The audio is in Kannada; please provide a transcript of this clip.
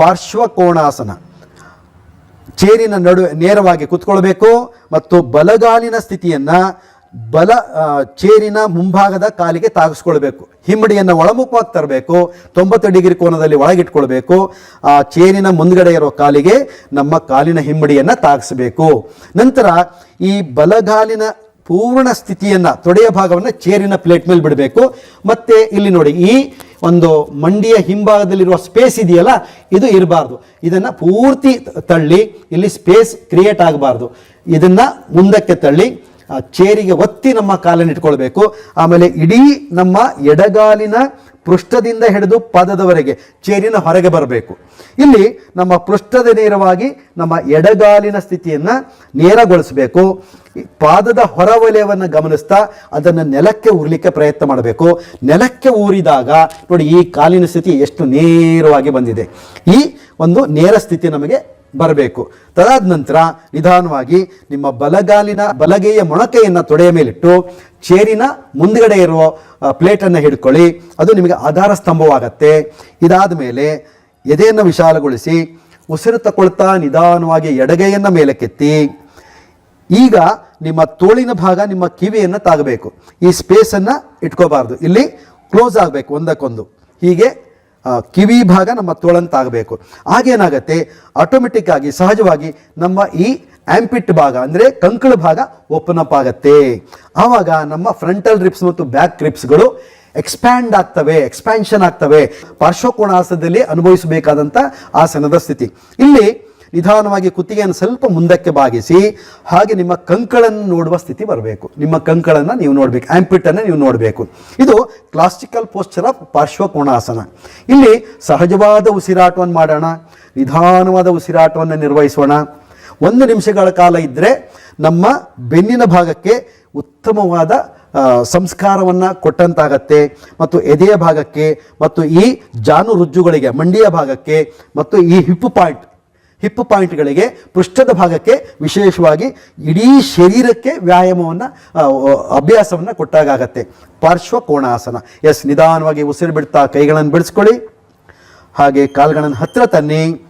ಪಾರ್ಶ್ವಕೋಣಾಸನ. ಚೇರಿನ ನಡುವೆ ನೇರವಾಗಿ ಕುತ್ಕೊಳ್ಬೇಕು ಮತ್ತು ಬಲಗಾಲಿನ ಸ್ಥಿತಿಯನ್ನ ಬಲ ಚೇರಿನ ಮುಂಭಾಗದ ಕಾಲಿಗೆ ತಾಗಿಸ್ಕೊಳ್ಬೇಕು. ಹಿಮ್ಮಡಿಯನ್ನು ಒಳಮುಖವಾಗಿ ತರಬೇಕು, ತೊಂಬತ್ತು ಡಿಗ್ರಿ ಕೋನದಲ್ಲಿ ಒಳಗಿಟ್ಕೊಳ್ಬೇಕು. ಆ ಚೇರಿನ ಮುಂದ್ಗಡೆ ಇರೋ ಕಾಲಿಗೆ ನಮ್ಮ ಕಾಲಿನ ಹಿಮ್ಮಡಿಯನ್ನು ತಾಗಿಸಬೇಕು. ನಂತರ ಈ ಬಲಗಾಲಿನ ಪೂರ್ಣ ಸ್ಥಿತಿಯನ್ನ, ತೊಡೆಯ ಭಾಗವನ್ನು ಚೇರಿನ ಪ್ಲೇಟ್ ಮೇಲೆ ಬಿಡಬೇಕು. ಮತ್ತೆ ಇಲ್ಲಿ ನೋಡಿ, ಈ ಒಂದು ಮಂಡಿಯ ಹಿಂಭಾಗದಲ್ಲಿರುವ ಸ್ಪೇಸ್ ಇದೆಯಲ್ಲ, ಇದು ಇರಬಾರ್ದು. ಇದನ್ನ ಪೂರ್ತಿ ತಳ್ಳಿ, ಇಲ್ಲಿ ಸ್ಪೇಸ್ ಕ್ರಿಯೇಟ್ ಆಗಬಾರ್ದು. ಇದನ್ನ ಮುಂದಕ್ಕೆ ತಳ್ಳಿ ಚೇರಿಗೆ ಒತ್ತಿ ನಮ್ಮ ಕಾಲನ್ನು ಇಟ್ಕೊಳ್ಬೇಕು. ಆಮೇಲೆ ಇಡೀ ನಮ್ಮ ಎಡಗಾಲಿನ ಪೃಷ್ಠದಿಂದ ಹಿಡಿದು ಪದದವರೆಗೆ ಚೇರಿನ ಹೊರಗೆ ಬರಬೇಕು. ಇಲ್ಲಿ ನಮ್ಮ ಪೃಷ್ಠದ ನೇರವಾಗಿ ನಮ್ಮ ಎಡಗಾಲಿನ ಸ್ಥಿತಿಯನ್ನು ನೇರಗೊಳಿಸಬೇಕು. ಪಾದದ ಹೊರವಲಯವನ್ನು ಗಮನಿಸ್ತಾ ಅದನ್ನು ನೆಲಕ್ಕೆ ಊರ್ಲಿಕ್ಕೆ ಪ್ರಯತ್ನ ಮಾಡಬೇಕು. ನೆಲಕ್ಕೆ ಊರಿದಾಗ ನೋಡಿ ಈ ಕಾಲಿನ ಸ್ಥಿತಿ ಎಷ್ಟು ನೇರವಾಗಿ ಬಂದಿದೆ. ಈ ಒಂದು ನೇರ ಸ್ಥಿತಿ ನಮಗೆ ಬರಬೇಕು. ತದಾದ ನಂತರ ನಿಧಾನವಾಗಿ ನಿಮ್ಮ ಬಲಗಾಲಿನ ಬಲಗೆಯ ಮೊಣಕೆಯನ್ನ ತೊಡೆಯ ಮೇಲಿಟ್ಟು ಚೇರಿನ ಮುಂದ್ಗಡೆ ಇರುವ ಪ್ಲೇಟನ್ನು ಹಿಡ್ಕೊಳ್ಳಿ. ಅದು ನಿಮಗೆ ಆಧಾರ ಸ್ತಂಭವಾಗತ್ತೆ. ಇದಾದ ಮೇಲೆ ಎದೆಯನ್ನು ವಿಶಾಲಗೊಳಿಸಿ ಉಸಿರು ತಕೊಳ್ತಾ ನಿಧಾನವಾಗಿ ಎಡಗೈಯನ್ನು ಮೇಲಕ್ಕೆತ್ತಿ. ಈಗ ನಿಮ್ಮ ತೋಳಿನ ಭಾಗ ನಿಮ್ಮ ಕಿವಿಯನ್ನು ತಾಗಬೇಕು. ಈ ಸ್ಪೇಸನ್ನು ಇಟ್ಕೋಬಾರ್ದು. ಇಲ್ಲಿ ಕ್ಲೋಸ್ ಆಗಬೇಕು, ಒಂದಕ್ಕೊಂದು. ಹೀಗೆ ಕಿವಿ ಭಾಗ ನಮ್ಮ ತೋಳನ್ನು ತಾಗಬೇಕು. ಆಗೇನಾಗತ್ತೆ ಆಟೋಮೆಟಿಕ್ ಆಗಿ, ಸಹಜವಾಗಿ ನಮ್ಮ ಈ ಆಂಪಿಟ್ ಭಾಗ ಅಂದರೆ ಕಂಕಳ ಭಾಗ ಓಪನ್ ಅಪ್ ಆಗತ್ತೆ. ಆವಾಗ ನಮ್ಮ ಫ್ರಂಟಲ್ ರಿಪ್ಸ್ ಮತ್ತು ಬ್ಯಾಕ್ ರಿಪ್ಸ್ಗಳು ಎಕ್ಸ್ಪ್ಯಾಂಡ್ ಆಗ್ತವೆ ಎಕ್ಸ್ಪ್ಯಾನ್ಷನ್ ಆಗ್ತವೆ. ಪಾರ್ಶ್ವಕೋಣಾಸನದಲ್ಲಿ ಅನುಭವಿಸಬೇಕಾದಂಥ ಆಸನದ ಸ್ಥಿತಿ. ಇಲ್ಲಿ ನಿಧಾನವಾಗಿ ಕುತ್ತಿಗೆಯನ್ನು ಸ್ವಲ್ಪ ಮುಂದಕ್ಕೆ ಬಾಗಿಸಿ, ಹಾಗೆ ನಿಮ್ಮ ಕಂಕಳನ್ನು ನೋಡುವ ಸ್ಥಿತಿ ಬರಬೇಕು. ನಿಮ್ಮ ಕಂಕಳನ್ನು ನೀವು ನೋಡಬೇಕು ಆ್ಯಂಪಿಟನ್ನು ನೀವು ನೋಡಬೇಕು. ಇದು ಕ್ಲಾಸಿಕಲ್ ಪೋಸ್ಚರ್ ಆಫ್ ಪಾರ್ಶ್ವಕೋಣಾಸನ. ಇಲ್ಲಿ ಸಹಜವಾದ ಉಸಿರಾಟವನ್ನು ಮಾಡೋಣ, ನಿಧಾನವಾದ ಉಸಿರಾಟವನ್ನು ನಿರ್ವಹಿಸೋಣ. ಒಂದು ನಿಮಿಷಗಳ ಕಾಲ ಇದ್ದರೆ ನಮ್ಮ ಬೆನ್ನಿನ ಭಾಗಕ್ಕೆ ಉತ್ತಮವಾದ ಸಂಸ್ಕಾರವನ್ನು ಕೊಟ್ಟಂತಾಗತ್ತೆ. ಮತ್ತು ಎದೆಯ ಭಾಗಕ್ಕೆ, ಮತ್ತು ಈ ಜಾನು ರುಜ್ಜುಗಳಿಗೆ ಮಂಡಿಯ ಭಾಗಕ್ಕೆ, ಮತ್ತು ಈ ಹಿಪ್ ಪಾಯಿಂಟ್ ಹಿಪ್ ಪಾಯಿಂಟ್ಗಳಿಗೆ ಪೃಷ್ಠದ ಭಾಗಕ್ಕೆ ವಿಶೇಷವಾಗಿ ಇಡೀ ಶರೀರಕ್ಕೆ ವ್ಯಾಯಾಮವನ್ನು ಅಭ್ಯಾಸವನ್ನು ಕೊಟ್ಟಾಗತ್ತೆ ಪಾರ್ಶ್ವ ಕೋಣಾಸನ. ಎಸ್, ನಿಧಾನವಾಗಿ ಉಸಿರು ಬಿಡ್ತಾ ಕೈಗಳನ್ನು ಬಿಡಿಸ್ಕೊಳ್ಳಿ. ಹಾಗೆ ಕಾಲುಗಳನ್ನು ಹತ್ತಿರ ತನ್ನಿ.